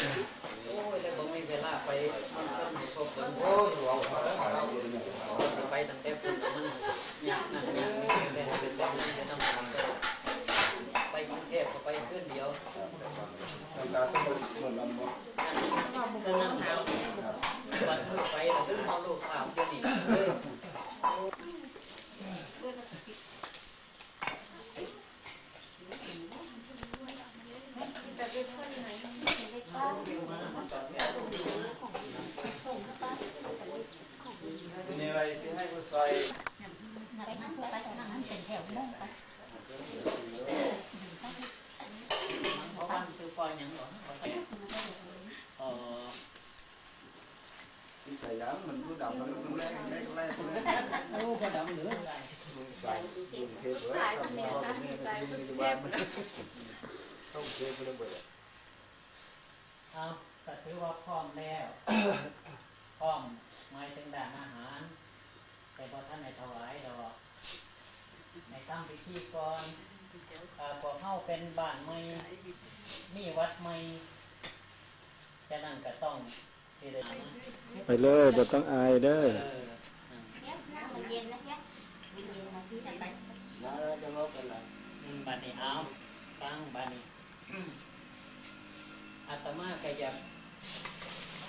โอ้ยแล้วบ่มีเวลาไปมันก็มีพบกันโอ้ยเราเราอยู่นหมู่เขาไปตั้งแต่คนน่ะมันยากนั่นยากนี่แต่เป็นสิ่งที่จะต้องทำก็ไปกรุงเทพก็ไปคืนเดียวทำกาสมุดเหมือนลำบากนั่นั่นนั่นหาววันมือไปแล้วถึงเอาลูกอาบจะหนีเลย มีอะไรสิให้ผู้ชาย ไปนั่งไปตรงนั้นเป็นแถวเดินไป เพราะว่าคือปล่อยหยังหรอเออ สิใส่ยังมันผู้ดำมันรู้แรกแรกแรกเลย โอ้ก็ดำเหลืออะไร ใส่ดุนเทปเลยทำมาเป็ นเมย์เป็นมีบ้านมันต้องเทปเลยเบิดเอาก็ถือว่าพร้อมแล้ว พร้อมหมายถึงด้านอาหาร แต่พอท่านในถวายดอกในตั้งพิธีก่อนอ่าพอเข้าเป็นบ้านใหม่มีวัดใหม่จะนั่นก็ต้อง ไปเลยบ่ต้องอายเด้อเออเนี่ยน้ำมันเย็นนะเนี่เย็นๆนะพี่จะไปนะจะลบกันละอืมบัดนี้เอาฟังบัดนี้อาตมาก็อยาก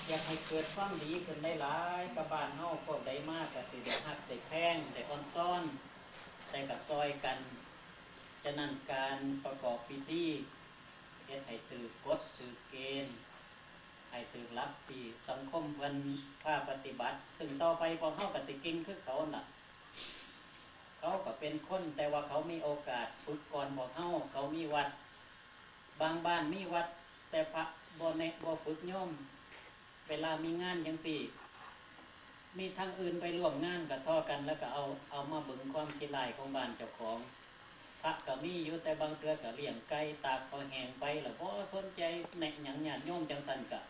อยากให้เกิดความดีขึ้นได้หลายกับบ้านเฮาพวกใดมากก็สิได้ฮักได้แพงได้อ่อนซ้อนได้กับซอยกันฉะนั้นการประกอบพิธีเฮ็ดให้ถือกฎถือเกณฑ์ ให้ถือรับที่สังคมเพิ่นพาปฏิบัติ ซึ่งต่อไปพอเฮาก็สิกินคือเขาน่ะเขาก็เป็นคนแต่ว่าเขามีโอกาสฝึกก่อนบอกเฮาเขามีวัด บางบ้านมีวัด แต่พระบ่เนบ่ฝึกโยมเวลามีงานยังสี่ มีทางอื่นไปร่วมงานกับท่อกัน แล้วก็เอาเอามาบึงความคิดลายของบ้านเจ้าของพระก็มีอยู่แต่บางเทือก็เลี้ยงไก่ตากเขาแหงไปแล้วพอสนใจในหยังญาติโยมจังสันกะ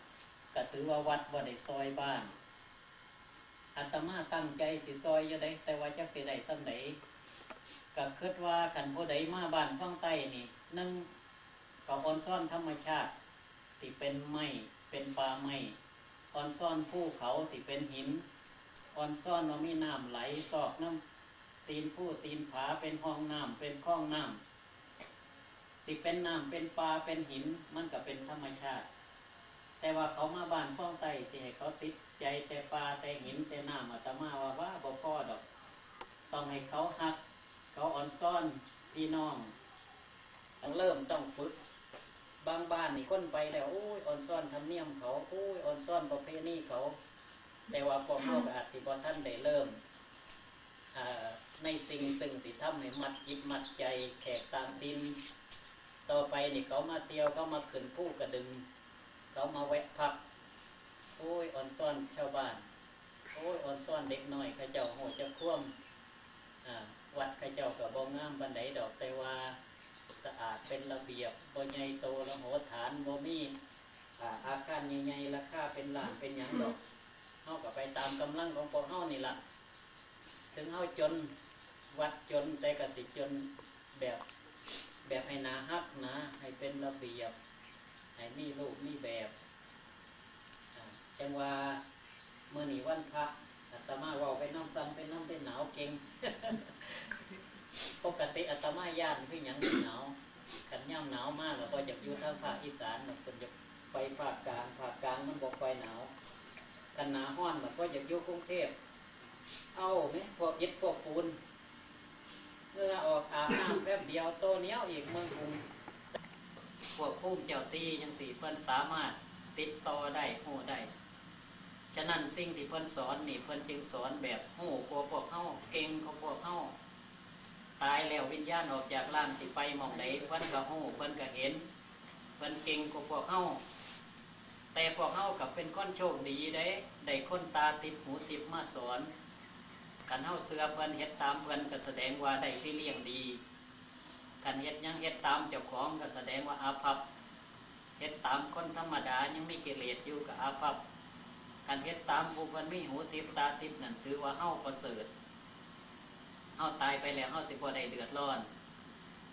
ก็ถือว่าวัดบ่ได้ซอยบ้านอาตมาตั้งใจสิซอยอยู่ได้ แต่ว่าจักสิได้สำไดก็คิดว่าขันผู้ใดมาบ้านฟังใต้นี่นึ่งก็ออนซ่อนธรรมชาติที่เป็นไม้เป็นป่าไม้ออนซ่อนภูเขาที่เป็นหินออนซ่อนว่ามีน้ำไหลซอกน้ำตีนผู้ตีนผาเป็นห้องน้ำเป็นคลองน้ำที่เป็นน้ำเป็นปลาเป็นหินมันก็เป็นธรรมชาติ แต่ว่าเขามาบ้านฟ้องไต้ที่เขาติดใจแต่ปลาแต่หินแต่น้ำอาตมาว่าว่าบ่พ่อดอก ต้องให้เขาหัก เขาอ่อนซ่อนพี่น้องต้องเริ่มต้องฝึกบางบ้านนี่คนไปแล้วโอ้ยอ่อนซ่อนทำเนียมเขาโอ้ยอ่อนซ่อนประเพณีเขา แต่ว่าพวกเราอาจสิบ่ท่านได้เริ่มในสิ่งซึ่งสิทำให้มัดจิตมัดใจแขกตามติน ต่อไปนี่เขามาเที่ยวเขามาขึ้นผู้กระดึง เขามาแวะพักโอ้ยอ่อนซ่อนชาวบ้านโอ้ยอ่อนซ่อนเด็กน้อยข้าเจ้าโหจะคว่ำอ่าวัดข้าเจ้ากับบ่งามบันไดดอกแต่ว่าสะอาดเป็นระเบียบบ่ใหญ่โตละโหฐานบ่มีอาคารใหญ่ๆราคาเป็นล้านเป็นหยังดอกเฮาก็ไปตามกำลังของพวกเฮานี่ละถึงเฮาจนวัดจนแต่กสิจนแบบแบบให้นาฮักนะให้เป็นระเบียบ ให้มีรูปมีแบบจังว่าเมื่อนีวันพระอาตมาว่าไปน้ำซ้ำไปน้ำเป็นหนาวเก่งปกติอาตมาย่านคือหยังเป็นหนาวขันย่ำหนาวมากแล้วก็จะอยู่ทางภาคอีสานแล้วคนจะไปภาคกลางภาคกลางมันบอกไปหนาวกันหนาห้อนแล้วก็จะอยู่กรุงเทพเอาไหมพวกยึดพวกปูนเมื่อออกอาบน้ำแป๊บเดียวโตเนี้ยอีกเมืองกรุง พวกผู้เจ้าตียังสี่เพิ่อนสามารถติดต่อได้หูได้ฉะนั้นสิ่งที่เพิ่อนสอนนี่เพิ่อนจึงสอนแบบหูกว่าพวกเฮาเก่งกว่าพวกเฮาตายแล้ววิญญาณออกจากร่างสิไปมองใดเพิ่อนก็หูเพิ่อนก็เห็นเพิ่อนเก่งกว่าพวกเฮาแต่พวกเฮากับเป็นคนโชคดีได้ได้คนตาติดหูติดมาสอนกันเฮาเสือเพิ่อนเฮ็ดตามเพิ่อนก็แสดงว่าได้ที่เลี้ยงดี กันเฮ็ดยังเฮ็ดตามเจ้าของก็แสดงว่าอาภัพเฮ็ดตามคนธรรมดายังไม่กิเลสอยู่กับอาภัพกันเฮ็ดตามผู้คนไม่หูทิพตาทิพนั่นถือว่าเฮ้าประเสริฐเฮ้าตายไปแล้วเฮ้าสิบ่ได้เดือดร้อน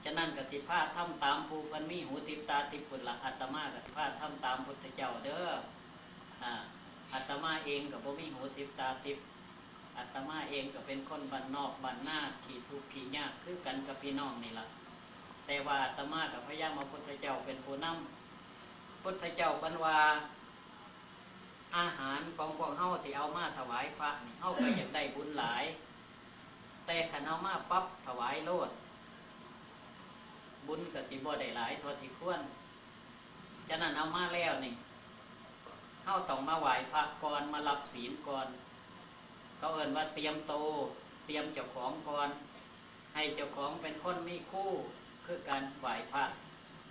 ฉะนั้นกสิพาทำตามผู้เพันมีหูติบตาติบปุละอัตมากสิพาทำตามพุทธเจ้าเด้ออ่าอัตมาเองกับบ่มีหูติบตาติบอัตมาเองก็เป็นคนบ้านนอกบ้านนาขี่ทุกข์ขี่ยากคือกันกับพี่น้องนี่ละ แต่ว่าอัตมากับพระยามาพุทธเจ้าเป็นผู้นำพุทธเจ้าบันว่าอาหารของพวกเฮาที่เอามาถวายพระนี่เฮาก็อยากได้บุญหลาย แต่ขันเอามาปั๊บถวายโลด บุญกับสิบ่ได้หลายทอที่ควรฉะนั้นเอามาแล้วนี่เฮาต้องมาไหว้พระก่อนมารับศีลก่อน เขาเอ่นว่าเตรียมโต เตรียมเจ้าของก่อน ให้เจ้าของเป็นคนมีคู่ คือการไหว้พระ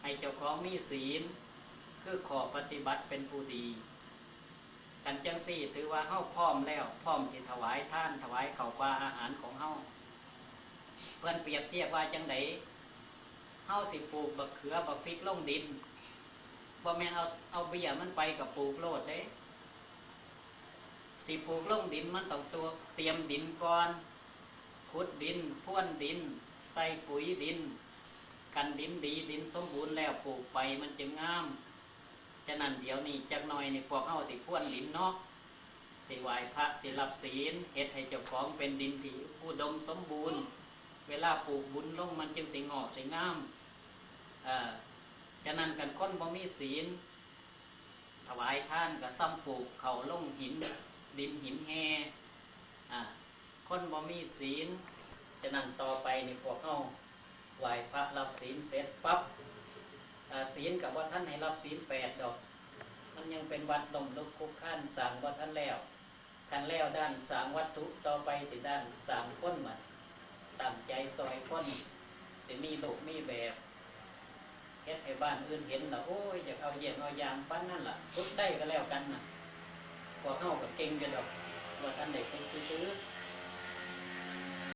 ให้เจ้าของมีศีล คือขอปฏิบัติเป็นผู้ดีกันจังสี่ถือว่าเฮาพร้อมแล้ว พร้อมที่ถวายท่านถวายเข้าปลาอาหารของเฮาเพื่อนเปรียบเทียบว่าจังไดเฮาสิปลูกบักเขือบักพริกลงดินบ่แม่นเอาเอาเบี้ยมันไปกับปลูกโลดเด้สิปลูกลงดินมันต้องตัวเตรียมดินก่อนขุดดินพ่วนดิน ใส่ปุ๋ยดิน กันดินดีดินสมบูรณ์แล้วปลูกไปมันจึงามฉะนั้นเดี๋ยวนี้จักหน่อยนี่พวกเฮาสิพ่วนดินเนาะสิไหวพระสิรับศีลเฮ็ดให้เจ้าของเป็นดินที่อุดมสมบูรณ์ เวลาปลูกบุญลงมันจึงสิงอกสิงามเอ่อฉะนั้นกันค้นบ่มีศีล ถวายท่านก็ซ้ำปลูกเขาลงหิน ดินหินแฮอ่าคนบ่มีศีลฉะนั้นต่อไปนี่พวกเฮา ไหวพระรับศีลเสร็จปั๊บศีลกับว่าท่านให้รับศีลแปดดอก มันยังเป็นวัดลมลุกคุกขั้นสร้างวัดท่านแล้วคันแล้วด้านสางวัตถุต่อไปสิด้านสร้างคนมาตั้งใจซอยคนสิมีลูกมีแบบเฮ็ดให้บ้านอื่นเห็นละโอ้ยอยากเอาเยี่ยงเอายางปั้นนั่นล่ะพุดได้ก็แล้วกันนะ่ะพอเข้ากับเก่งกันดอกว่าท่านได้พุดซื่อ